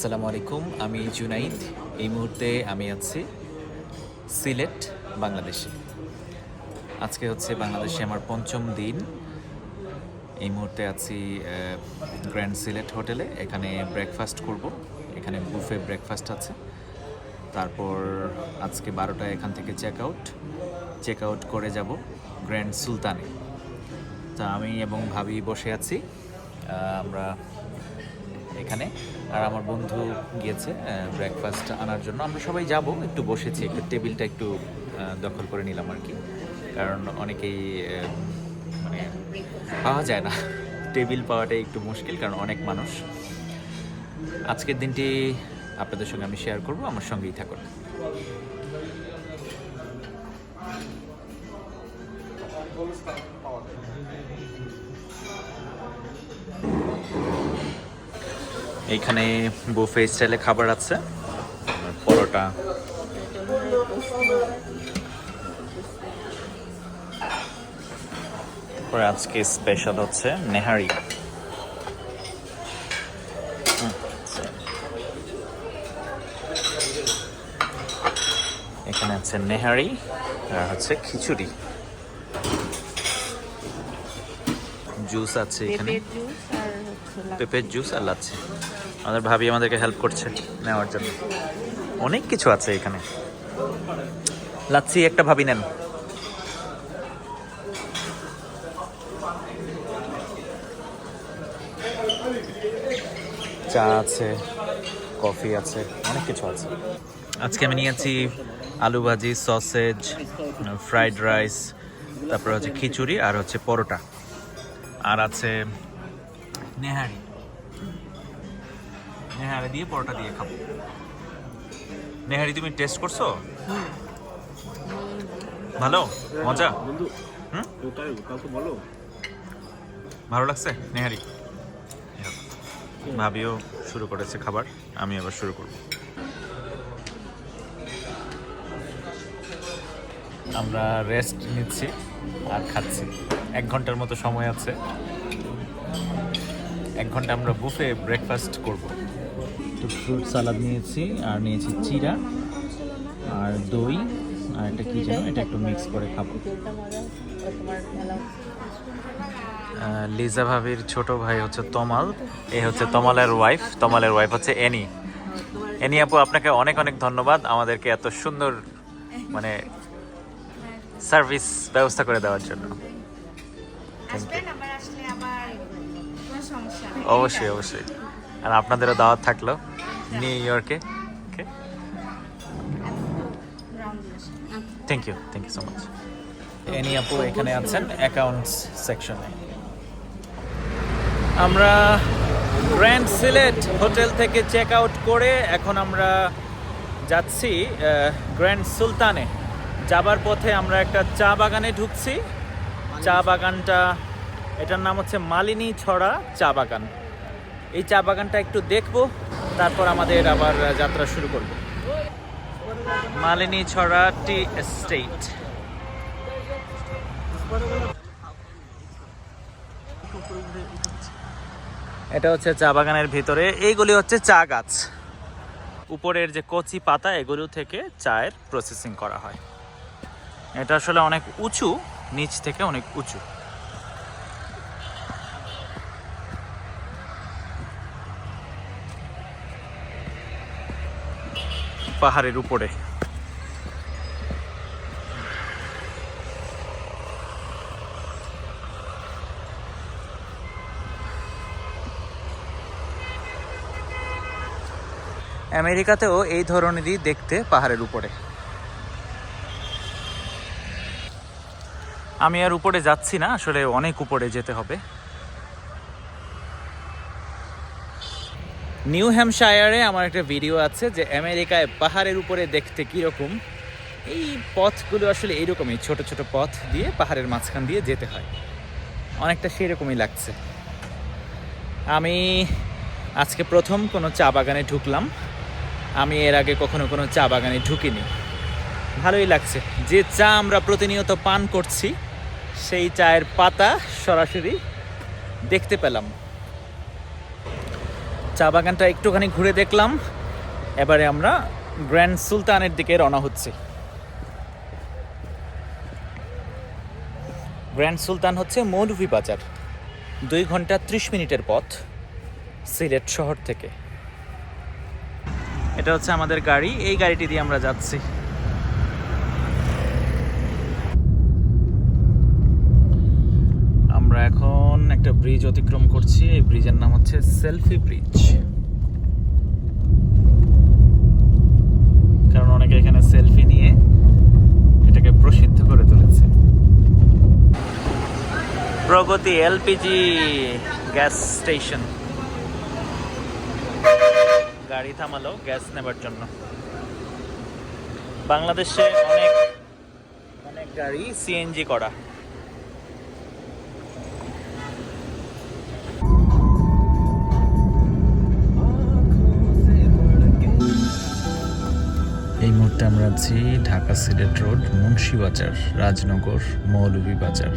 আসসালামু আলাইকুম, আমি জুনাইদ। এই মুহূর্তে আমি আছি সিলেট, বাংলাদেশে। আজকে হচ্ছে বাংলাদেশে আমার পঞ্চম দিন। এই মুহূর্তে আছি গ্র্যান্ড সিলেট হোটেলে। এখানে ব্রেকফাস্ট করব। এখানে বুফে ব্রেকফাস্ট আছে। তারপর আজকে বারোটায় এখান থেকে চেক আউট। চেক আউট করে যাব গ্র্যান্ড সুলতানে। তা আমি এবং ভাবি বসে আছি। আমরা এখানে আর আমার বন্ধু গিয়েছে ব্রেকফাস্ট আনার জন্য। আমরা সবাই যাব, একটু বসেছি, একটু টেবিলটা একটু দখল করে নিলাম আর কি। কারণ অনেকেই মানে পাওয়া যায় না। টেবিল পাওয়াটাই একটু মুশকিল, কারণ অনেক মানুষ। আজকের দিনটি আপনাদের সঙ্গে আমি শেয়ার করব, আমার সঙ্গেই থাকুন। এইখানে বুফে স্টাইলে খাবার আছে। পরোটা। তারপরে আজকে স্পেশাল হচ্ছে নেহারি। আচ্ছা। এখানে আছে নেহারি আর হচ্ছে খিচুড়ি। জুস আছে এখানে। পেঁপের জুস আর লাচ্ছি। আমাদের ভাবি আমাদেরকে হেল্প করছে নেওয়ার জন্য। অনেক কিছু আছে এখানে। লাচ্ছি, একটা ভাবি নেন। চা আছে, কফি আছে, অনেক কিছু আছে। আজকে আমি নিয়েছি আলু ভাজি সসেজ ফ্রাইড রাইস তারপরে হচ্ছে খিচুড়ি আর হচ্ছে পরোটা। আর আছে নেহারি। নেহারি দিয়ে পরোটা দিয়ে খাব। নেহারি তুমি টেস্ট করছ? ভালো? মজা? বন্ধু হুম? বলো। ভালো লাগছে নেহারি? ভাবিও শুরু করেছে খাবার আমি আবার শুরু করব। আমরা রেস্ট নিচ্ছি আর খাচ্ছি। এক ঘণ্টার মতো সময় আছে। এক ঘণ্টা আমরা বুফে ব্রেকফাস্ট করব। তো ফ্রুট সালাদ নিয়েছি আর নিয়েছি চিরা আর দই আর এটা কি যেন এটা একটু মিক্স করে খাব। লিজা ভাবির ছোট ভাই হচ্ছে তমাল এ হচ্ছে তমালের ওয়াইফ তমালের ওয়াইফ হচ্ছে এনি। এনি আপু আপনাকে অনেক অনেক ধন্যবাদ আমাদেরকে এত সুন্দর মানে সার্ভিস ব্যবস্থা করে দেওয়ার জন্য। আসবেন আবার আসলে আবার কোনো সমস্যা নেই। অবশ্যই অবশ্যই। আর আপনাদেরও দাওয়াত থাকল। নিউ ইয়র্কে okay thank you thank you so much any আপু এখানে আছেন? অ্যাকাউন্টস সেকশনে আমরা গ্র্যান্ড সিলেট হোটেল থেকে চেক আউট করে এখন আমরা যাচ্ছি গ্র্যান্ড সুলতানে যাবার পথে আমরা একটা চা বাগানে ঢুকছি। চা বাগানটা এটার নাম হচ্ছে মালিনী ছড়া চা বাগান। এই চা বাগানটা একটু দেখব। তারপর আমাদের আবার যাত্রা শুরু করব। মালিনী ছড়া টি এস্টেট। এটা হচ্ছে চা বাগানের ভিতরে, এইগুলি হচ্ছে চা গাছ। উপরের যে কচি পাতা, এগুলো থেকে চায়ের প্রসেসিং করা হয়। এটা আসলে অনেক উঁচু, নিচ থেকে অনেক উঁচু। পাহাড়ের উপরে। আমেরিকাতেও এই ধরনেরই দেখতে পাহাড়ের উপরে। আমি আর উপরে যাচ্ছি না, আসলে অনেক উপরে যেতে হবে। নিউ হ্যাম্পশায়ারে আমার একটা ভিডিও আছে যে আমেরিকায় পাহাড়ের উপরে দেখতে কীরকম, এই পথগুলো আসলে এইরকমই ছোট ছোট পথ দিয়ে পাহাড়ের মাঝখান দিয়ে যেতে হয়। অনেকটা সেরকমই লাগছে। আমি আজকে প্রথম কোনো চা বাগানে ঢুকলাম। আমি এর আগে কখনো কোনো চা বাগানে ঢুকিনি। ভালোই লাগছে। যে চা আমরা প্রতিনিয়ত পান করছি, সেই চায়ের পাতা সরাসরি দেখতে পেলাম। চা বাগানটা একটুখানি ঘুরে দেখলাম। এবারে আমরা গ্র্যান্ড সুলতানের দিকে রওনা হচ্ছি। গ্র্যান্ড সুলতান হচ্ছে মৌলভী বাজার। দুই ঘণ্টা ত্রিশ মিনিটের পথ সিলেট শহর থেকে। এটা হচ্ছে আমাদের গাড়ি। এই গাড়িটি দিয়ে আমরা যাচ্ছি আমরা এখন একটা ব্রিজ অতিক্রম করছি। এই ব্রিজের নাম হচ্ছে সেলফি ব্রিজ কারণ অনেকে এখানে সেলফি নিয়ে এটাকে প্রসিদ্ধ করে তুলেছে। Pragati LPG gas station. গাড়ি থামালো গ্যাস নেবার জন্য। বাংলাদেশে অনেক অনেক গাড়ি সিএনজি করা। আমরা আছি ঢাকা সিলেট রোড মুন্সিবাজার রাজনগর মৌলভীবাজার।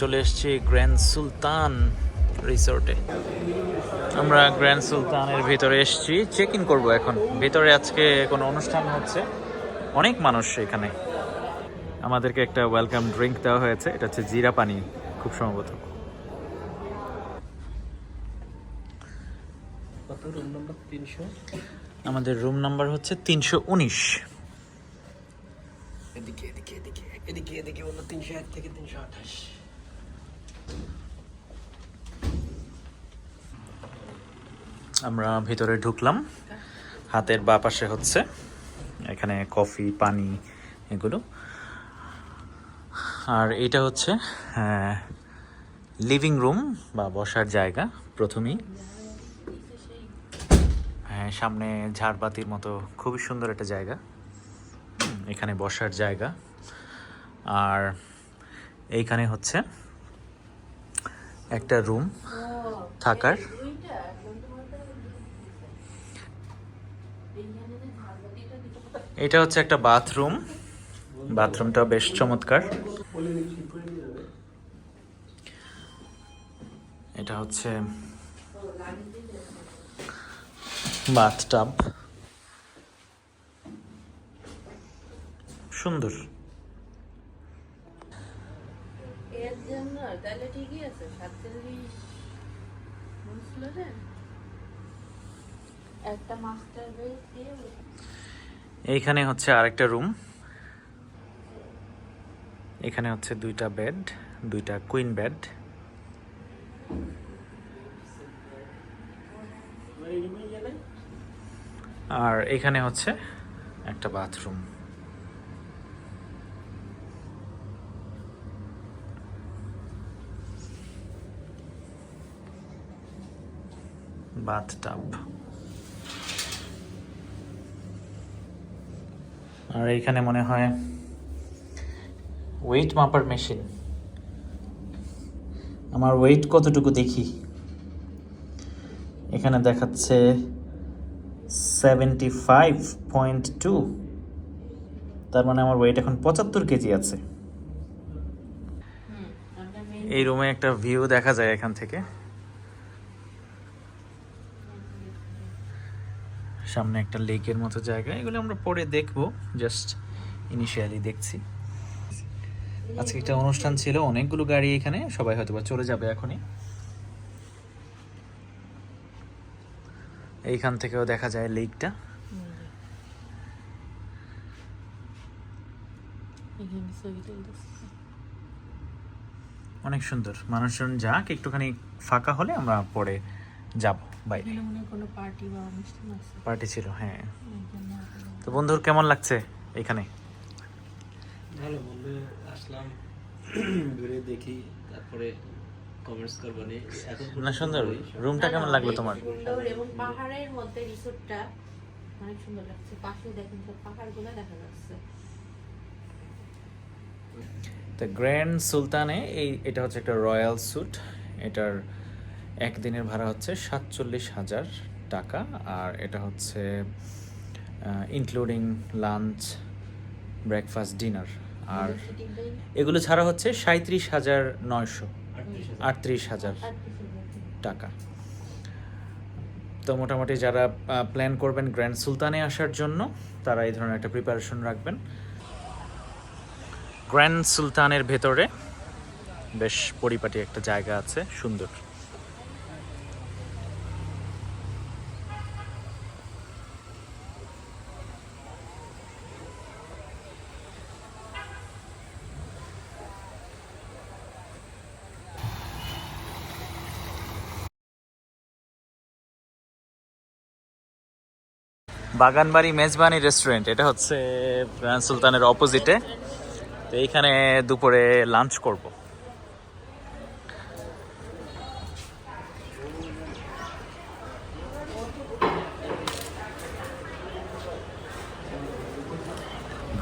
চলে এসেছি গ্র্যান্ড সুলতান রিসোর্টে। আমরা গ্র্যান্ড সুলতানের ভিতরে এসেছি চেক ইন করব এখন। ভিতরে আজকে কোনো অনুষ্ঠান হচ্ছে। অনেক মানুষ এখানে। আমাদেরকে একটা ওয়েলকাম ড্রিঙ্ক দেওয়া হয়েছে এটা হচ্ছে জিরা পানি খুব সম্ভবত। আমাদের রুম নাম্বার হচ্ছে তিনশো উনিশ। এদিকে এদিকে এদিকে এদিকে এদিকে হলো তিনশো এক থেকে তিনশো আঠাশ। আমরা ভিতরে ঢুকলাম। হাতের বা পাশে হচ্ছে। এখানে কফি, পানি, এগুলো। আর এটা হচ্ছে লিভিং রুম বা বসার জায়গা প্রথমেই। হ্যাঁ সামনে ঝাড়বাতির মতো খুবই সুন্দর একটা জায়গা। এখানে বসার জায়গা। আর এইখানে হচ্ছে একটা রুম থাকার। এটা হচ্ছে একটা বাথরুম। বাথরুমটা বেশ চমৎকার। এটা হচ্ছে বাথটাব। সুন্দর এর জন্য তাহলে ঠিকই আছে সাতচল্লিশ বলছিল যে এইখানে হচ্ছে আরেকটা রুম। এখানে হচ্ছে দুইটা বেড, দুইটা কুইন বেড। আর এখানে হচ্ছে একটা বাথরুম। বাথটাব আর এইখানে মনে হয় ওয়েট মাপার মেশিন আমার ওয়েট কতটুকু দেখি? এখানে দেখাচ্ছে সেভেন্টি ফাইভ পয়েন্ট টু তার মানে আমার ওয়েট এখন পঁচাত্তর কেজি আছে। এই রুমে একটা ভিউ দেখা যায় এখান থেকে। সামনে একটা লেকের মতো জায়গা, এগুলো আমরা পরে দেখব জাস্ট ইনিশিয়ালি দেখছি। আজকে একটা অনুষ্ঠান ছিল, অনেকগুলো গাড়ি এখানে, সবাই হয়তো বা চলে যাবে এখনই। এইখান থেকেও দেখা যায় লেকটা। অনেক সুন্দর। মানুষজন যাক, একটুখানি ফাঁকা হলে আমরা পরে যাব। বাইরে এখানে হয় কোনো পার্টি বা অনুষ্ঠান আছে? পার্টি ছিল হ্যাঁ। তো বন্ধুর কেমন লাগছে এখানে? ভালো বললে আসলাম। ঘুরে দেখি তারপরে কমেন্টস করব না সুন্দর। রুমটা কেমন লাগল তোমার? সুন্দর। এবং পাহাড়ের মধ্যে রিসোর্টটা অনেক সুন্দর লাগছে। পাশে দেখেন সব পাহাড়গুলো দেখা যাচ্ছে। তো গ্র্যান্ড সুলতানে এই এটা হচ্ছে একটা রয়্যাল স্যুট এটার একদিনের ভাড়া হচ্ছে সাতচল্লিশ হাজার টাকা আর এটা হচ্ছে ইনক্লুডিং লাঞ্চ ব্রেকফাস্ট ডিনার আর এগুলো ছাড়া হচ্ছে সাঁত্রিশ হাজার নয়শো আটত্রিশ হাজার। টাকা। তো মোটামুটি যারা প্ল্যান করবেন গ্র্যান্ড সুলতানে আসার জন্য তারা এই ধরনের একটা প্রিপারেশন রাখবেন। গ্র্যান্ড সুলতানের ভেতরে বেশ পরিপাটি একটা জায়গা আছে সুন্দর। বাগানবাড়ি মেজবানি রেস্টুরেন্ট এটা হচ্ছে গ্র্যান্ড সুলতানের অপোজিটে তো এইখানে দুপুরে লাঞ্চ করব।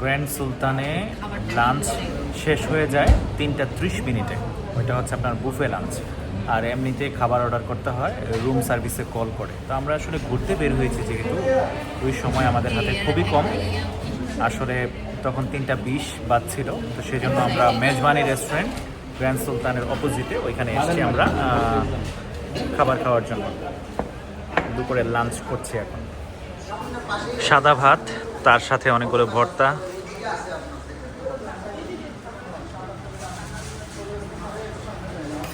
গ্র্যান্ড সুলতানে লাঞ্চ শেষ হয়ে যায় তিনটা ত্রিশ মিনিটে। ওইটা হচ্ছে আপনার বুফে লাঞ্চ আর এমনিতে খাবার অর্ডার করতে হয় রুম সার্ভিসে কল করে। তো আমরা আসলে ঘুরতে বের হয়েছি যেহেতু, ওই সময় আমাদের হাতে খুবই কম। আসলে তখন তিনটা বিশ বাজছিল তো সেই জন্য আমরা মেজবানি রেস্টুরেন্ট গ্র্যান্ড সুলতানের অপোজিটে ওইখানে এসেছি আমরা খাবার খাওয়ার জন্য। দুপুরে লাঞ্চ করছি এখন। সাদা ভাত, তার সাথে অনেকগুলো ভর্তা।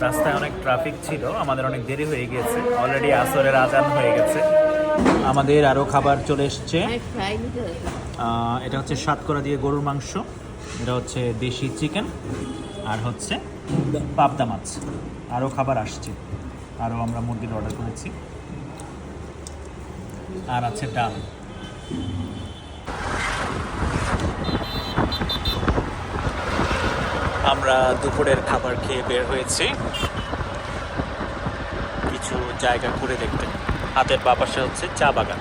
রাস্তায় অনেক ট্রাফিক ছিল, আমাদের অনেক দেরি হয়ে গিয়েছে। অলরেডি আসরের আজান হয়ে গেছে। আমাদের আরও খাবার চলে এসছে। এটা হচ্ছে সাতকরা দিয়ে গরুর মাংস, এটা হচ্ছে দেশি চিকেন, আর হচ্ছে পাবদা মাছ। আরও খাবার আসছে। আরও আমরা মুরগির অর্ডার করেছি। আর আছে ডাল। আমরা দুপুরের খাবার খেয়ে বের হয়েছি। কিছু জায়গা ঘুরে দেখতে। হাতের বাপাশে হচ্ছে চা বাগান।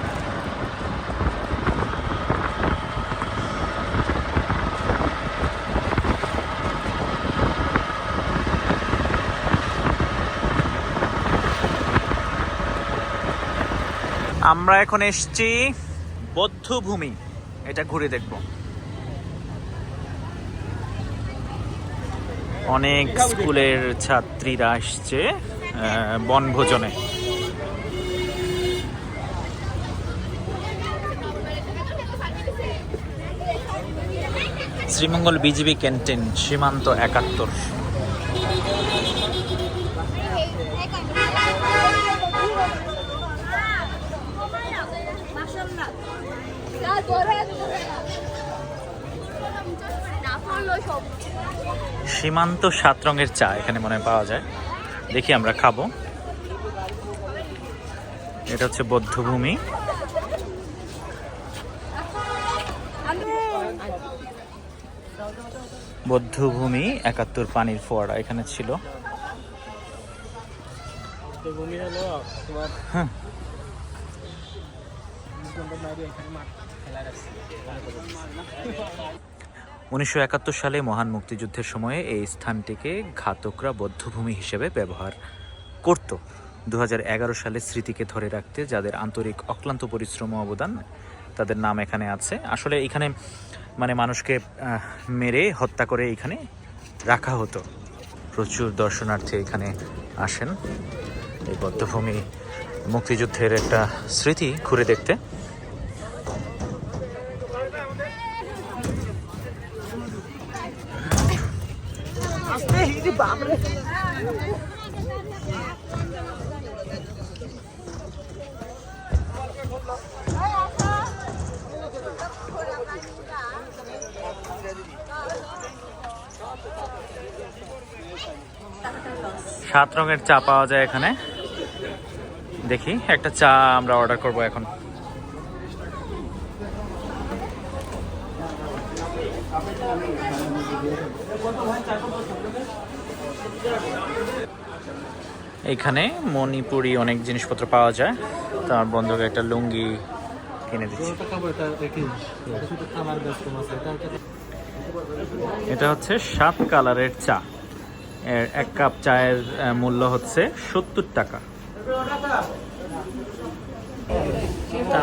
আমরা এখন এসছি বৌদ্ধভূমি। এটা ঘুরে দেখব। অনেক স্কুলের ছাত্রীরা আসছে বনভোজনে। শ্রীমঙ্গল বিজিবি ক্যান্টিন সীমান্ত একাত্তর। সীমান্ত সাত রঙের চা এখানে মনে পাওয়া যায়। দেখি আমরা খাব। এটা হচ্ছে বৌদ্ধভূমি। বৌদ্ধভূমি একাত্তর পানির ফোয়ারা এখানে ছিল। হ্যাঁ এখানে মাঠ খেলার আছে উনিশশো একাত্তর সালে মহান মুক্তিযুদ্ধের সময়ে এই স্থানটিকে ঘাতকরা বদ্ধভূমি হিসেবে ব্যবহার করত। দু সালে স্মৃতিকে ধরে রাখতে যাদের আন্তরিক অক্লান্ত পরিশ্রম অবদান তাদের নাম এখানে আছে। আসলে এখানে মানে মানুষকে মেরে হত্যা করে এখানে রাখা হতো। প্রচুর দর্শনার্থী এখানে আসেন। এই বদ্ধভূমি মুক্তিযুদ্ধের একটা স্মৃতি ঘুরে দেখতে। সাত রঙের চা পাওয়া যায় এখানে। দেখি একটা চা আমরা অর্ডার করব এখন। এইখানে মণিপুরি অনেক জিনিসপত্র পাওয়া যায়। তার বন্ধুকে একটা লুঙ্গি কিনে দিচ্ছি। এটা হচ্ছে সাত কালারের চা। এর এক কাপ চায়ের মূল্য হচ্ছে সত্তর টাকা।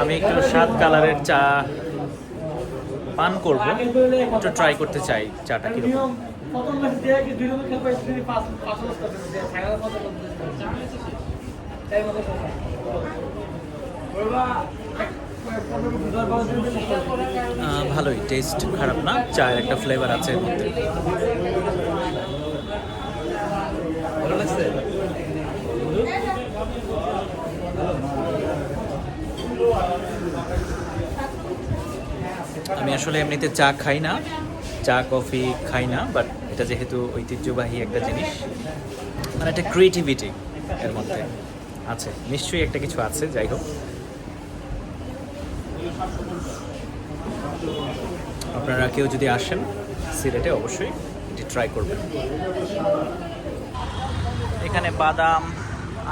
আমি একটু সাত কালারের চা পান করব। একটু ট্রাই করতে চাই চাটা কীরকম। ভালোই টেস্ট খারাপ না চায়ের একটা ফ্লেভার আছে এর মধ্যে। আমি আসলে এমনিতে চা খাই না চা কফি খাই না বাট এটা যেহেতু ঐতিহ্যবাহী একটা জিনিস মানে একটা ক্রিয়েটিভিটি এর মধ্যে আছে। নিশ্চয়ই একটা কিছু আছে, যাই হোক। আপনারা কেউ যদি আসেন সিলেটে, অবশ্যই এটি ট্রাই করবেন। এখানে বাদাম,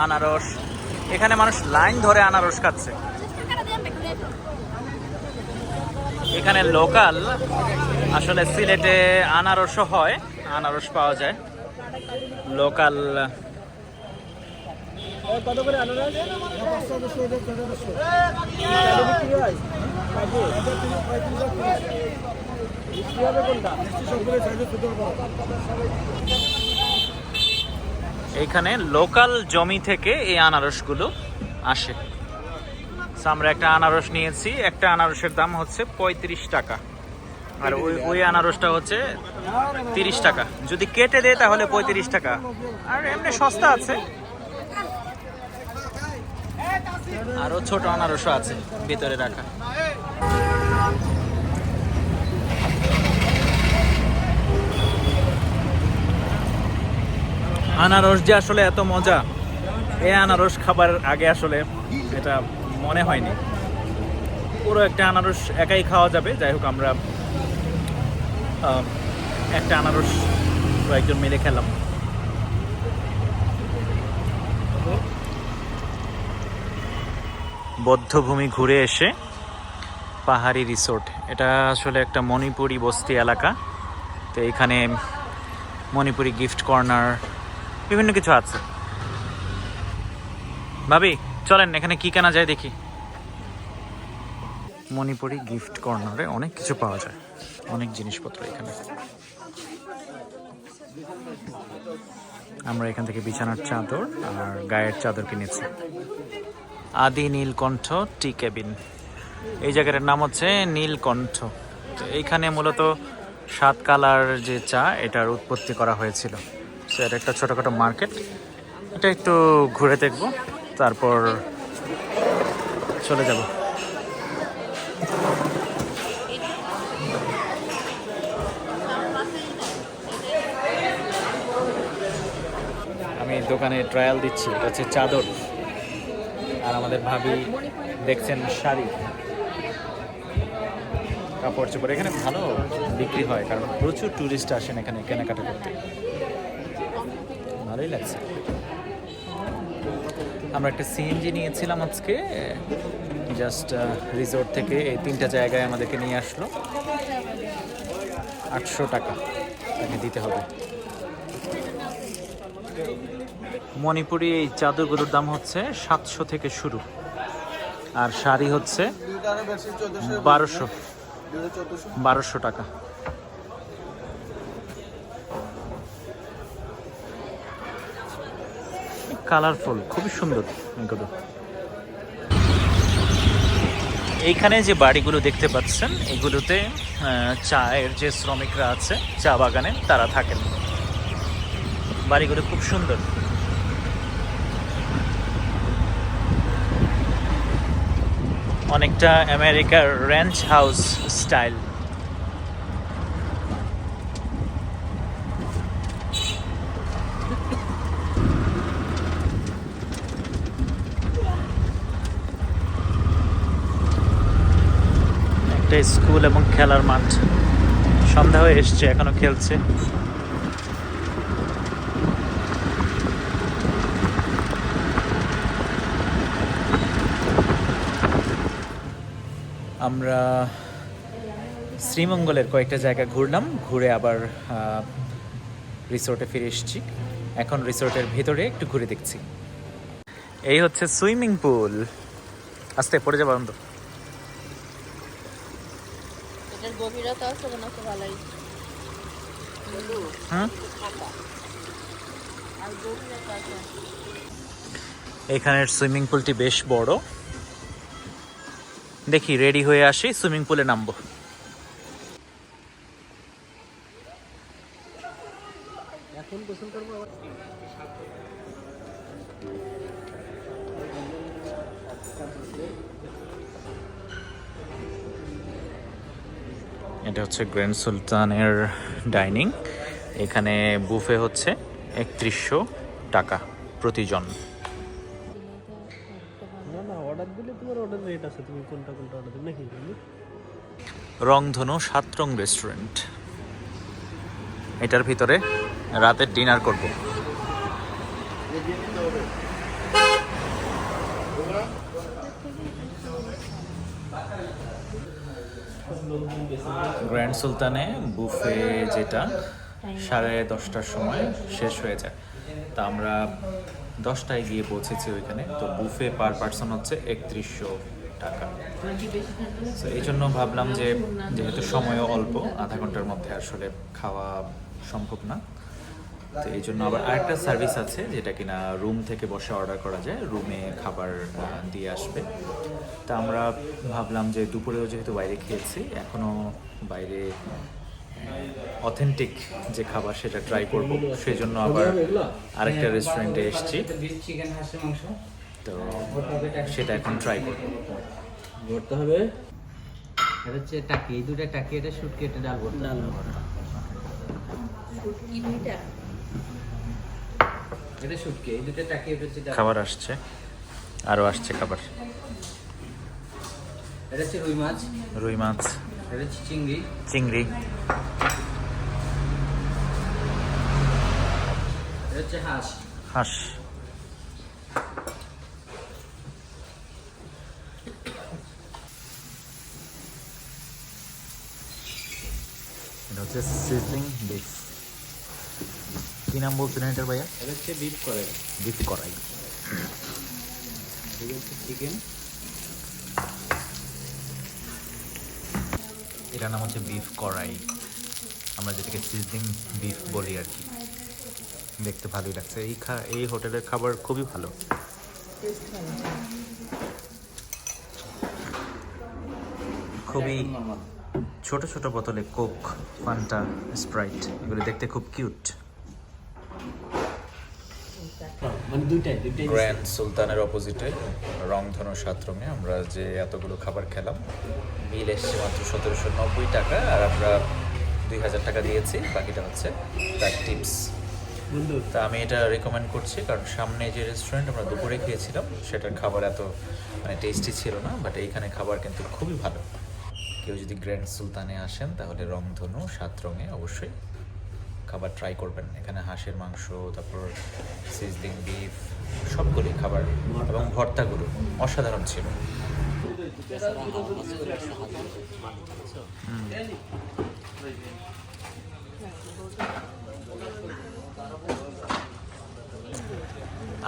আনারস, এখানে মানুষ লাইন ধরে আনারস খাচ্ছে। এখানে লোকাল আসলে সিলেটে আনারসও হয়। আনারস পাওয়া যায়। লোকাল এইখানে লোকাল জমি থেকে এই আনারসগুলো আসে। আমরা একটা আনারস নিয়েছি একটা আনারসের দাম হচ্ছে পঁয়ত্রিশ টাকা। আর ওই ওই আনারসটা হচ্ছে তিরিশ টাকা। যদি কেটে দেয় তাহলে পঁয়ত্রিশ টাকা। আর এমনি সস্তা আছে। আরও ছোট আনারসও আছে ভিতরে রাখা। আনারস যে আসলে এত মজা এই আনারস খাবার আগে আসলে এটা মনে হয়নি। পুরো একটা আনারস একাই খাওয়া যাবে। যাই হোক, আমরা একটা আনারস কয়েকজন মিলে খেলাম। বদ্ধভূমি ঘুরে এসে পাহাড়ি রিসোর্ট। এটা আসলে একটা মণিপুরি বস্তি এলাকা। তো এখানে মণিপুরি গিফট কর্নার, বিভিন্ন কিছু আছে। ভাবি, চলেন, এখানে কি কেনা যায় দেখি। মণিপুরি গিফট কর্নারে অনেক কিছু পাওয়া যায়। অনেক জিনিসপত্র এখানে। আমরা এখান থেকে বিছানার চাদর আর গায়ের চাদর কিনেছি আদি নীলকণ্ঠ টি কেবিন। এই জায়গাটার নাম হচ্ছে নীলকণ্ঠ। তো এইখানে মূলত সাত কালার যে চা, এটার উৎপত্তি করা হয়েছিল। তো এটা একটা ছোটোখাটো মার্কেট। এটা একটু ঘুরে দেখব, তারপর চলে যাব আমি দোকানে ট্রায়াল দিচ্ছি, এটা হচ্ছে চাদর। আর আমাদের ভাবি দেখছেন শাড়ি। কাপড় চোপড়, এখানে ভালো বিক্রি হয়, কারণ প্রচুর ট্যুরিস্ট আসেন এখানে কেনাকাটা করতে। ভালোই লাগছে। আমরা একটা সিএনজি নিয়েছিলাম আজকে জাস্ট রিসোর্ট থেকে এই তিনটা জায়গায় আমাদেরকে নিয়ে আসলো। আটশো টাকা দিতে হবে। মণিপুরি এই চাদরগুলোর দাম হচ্ছে সাতশো থেকে শুরু। আর শাড়ি হচ্ছে বারোশো। বারোশো টাকা। কালারফুল, খুবই সুন্দর, এগুলো। এইখানে যে বাড়িগুলো দেখতে পাচ্ছেন, এগুলোতে চায়ের যে শ্রমিকরা আছে, চা বাগানে তারা থাকেন। বাড়িগুলো খুব সুন্দর। অনেকটা আমেরিকার রেঞ্চ হাউস স্টাইল একটা স্কুল এবং খেলার মাঠ। সন্ধ্যা হয়ে এসছে, এখনও খেলছে। আমরা শ্রীমঙ্গলের কয়েকটা জায়গা ঘুরলাম ঘুরে আবার রিসোর্টে ফিরে এসেছি। এখন রিসোর্টের ভিতরে একটু ঘুরে দেখছি। এই হচ্ছে সুইমিং পুল। আস্তে পড়ে যাব গভীরতা আছে। এখানের সুইমিং পুলটি বেশ বড়। দেখি রেডি হয়ে আসি সুইমিং পুলে নামবো। এটা হচ্ছে গ্র্যান্ড সুলতানের ডাইনিং। এখানে বুফে হচ্ছে একত্রিশশো টাকা প্রতিজন। কোনটা কোনটা অর্ডার নাকি? রংধনু সাতরং রেস্টুরেন্ট এটার ভিতরে রাতের ডিনার করব। গ্র্যান্ড সুলতানে বুফে যেটা সাড়ে দশটার সময় শেষ হয়ে যায়। তা আমরা দশটায় গিয়ে পৌঁছেছি ওইখানে। তো বুফে পার পার্সন হচ্ছে একত্রিশশো টাকা। তো এই জন্য ভাবলাম যে যেহেতু সময়ও অল্প, আধা ঘণ্টার মধ্যে আসলে খাওয়া সম্ভব না। তো এই জন্য আবার আরেকটা সার্ভিস আছে যেটা কিনা রুম থেকে বসে অর্ডার করা যায় রুমে খাবার দিয়ে আসবে। তা আমরা ভাবলাম যে দুপুরেও যেহেতু বাইরে খেয়েছি এখনও বাইরে অথেন্টিক যে খাবার সেটা ট্রাই করব। সেই জন্য আবার আরেকটা রেস্টুরেন্টে এসেছি। তো সেটা এখন ট্রাই করব। ভরতে হবে। এটা হচ্ছে টাকি এই দুটো টাকি এটা শুট কেটে ডাল ভরতে। ডাল দুইটা? এটা শুটকি এই দুটো টাকি এটা হচ্ছে খাবার আসছে আরও আসছে খাবার। এটা হচ্ছে রুই মাছ। রুই মাছ। এটা হচ্ছে চিংড়ি। চিংড়ি। এটা হচ্ছে হাঁস। হাঁস। হচ্ছে সিজলিং বিফ কি নাম বলছেন এটার ভাইয়া? এটা হচ্ছে বিফ করে বিফ করাই চিকেন এটার নাম হচ্ছে বিফ কড়াই। আমরা যেটাকে সিজলিং বিফ বলি আর কি। দেখতে ভালোই লাগছে। এই খা এই হোটেলের খাবার খুবই ভালো। খুবই ছোট ছোট বোতলে কোক ফান্টা স্প্রাইট এগুলো দেখতে খুব কিউট। মানে গ্র্যান্ড সুলতানের অপোজিটে রংধনু সাতরঙে আমরা যে এতগুলো খাবার খেলাম বিল এসছে মাত্র সতেরোশো নব্বই টাকা আর আমরা দুই হাজার টাকা দিয়েছি বাকিটা হচ্ছে তার টিপস। তা আমি এটা রেকমেন্ড করছি কারণ সামনে যে রেস্টুরেন্ট আমরা দুপুরে খেয়েছিলাম সেটার খাবার এত মানে টেস্টি ছিল না বাট এইখানে খাবার কিন্তু খুবই ভালো। কেউ যদি গ্র্যান্ড সুলতানে আসেন, তাহলে রংধনু সাত রঙে অবশ্যই খাবার ট্রাই করবেন। এখানে হাঁসের মাংস, তারপর সিজলিং বিফ সবগুলি খাবার এবং ভর্তাগুলো অসাধারণ ছিল।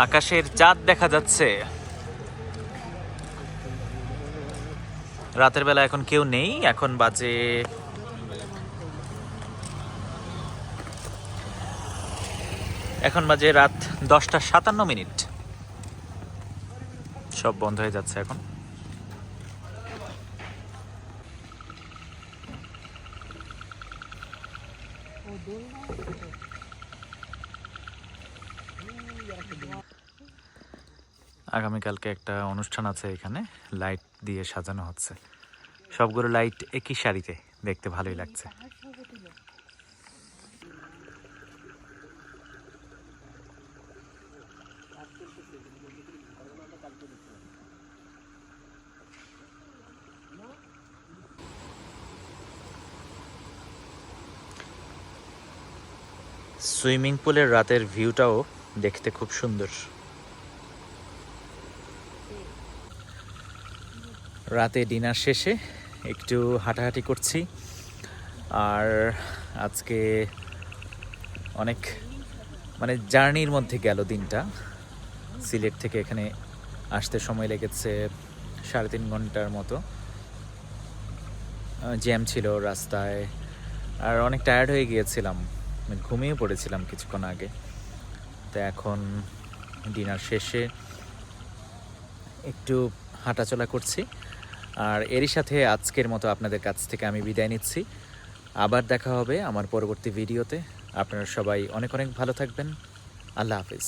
আকাশের চাঁদ দেখা যাচ্ছে। রাতের বেলা এখন কেউ নেই, এখন বাজে এখন বাজে রাত দশটা সাতান্ন মিনিট। সব বন্ধ হয়ে যাচ্ছে এখন। আগামীকালকে একটা অনুষ্ঠান আছে এখানে, লাইট দিয়ে সাজানো হচ্ছে। সবগুলো লাইট একই সারিতে, দেখতে ভালোই লাগছে। সুইমিং পুলের রাতের ভিউটাও দেখতে খুব সুন্দর। রাতে ডিনার শেষে একটু হাঁটাহাঁটি করছি। আর আজকে অনেক মানে জার্নির মধ্যে গেল দিনটা। সিলেট থেকে এখানে আসতে সময় লেগেছে সাড়ে তিন ঘণ্টার মতো। জ্যাম ছিল রাস্তায়। আর অনেক টায়ার্ড হয়ে গিয়েছিলাম। মানে ঘুমিয়ে পড়েছিলাম কিছুক্ষণ আগে। তো এখন ডিনার শেষে একটু হাঁটাচলা করছি। আর এরই সাথে আজকের মতো আপনাদের কাছ থেকে আমি বিদায় নিচ্ছি। আবার দেখা হবে আমার পরবর্তী ভিডিওতে। আপনারা সবাই অনেক অনেক ভালো থাকবেন। আল্লাহ হাফিজ।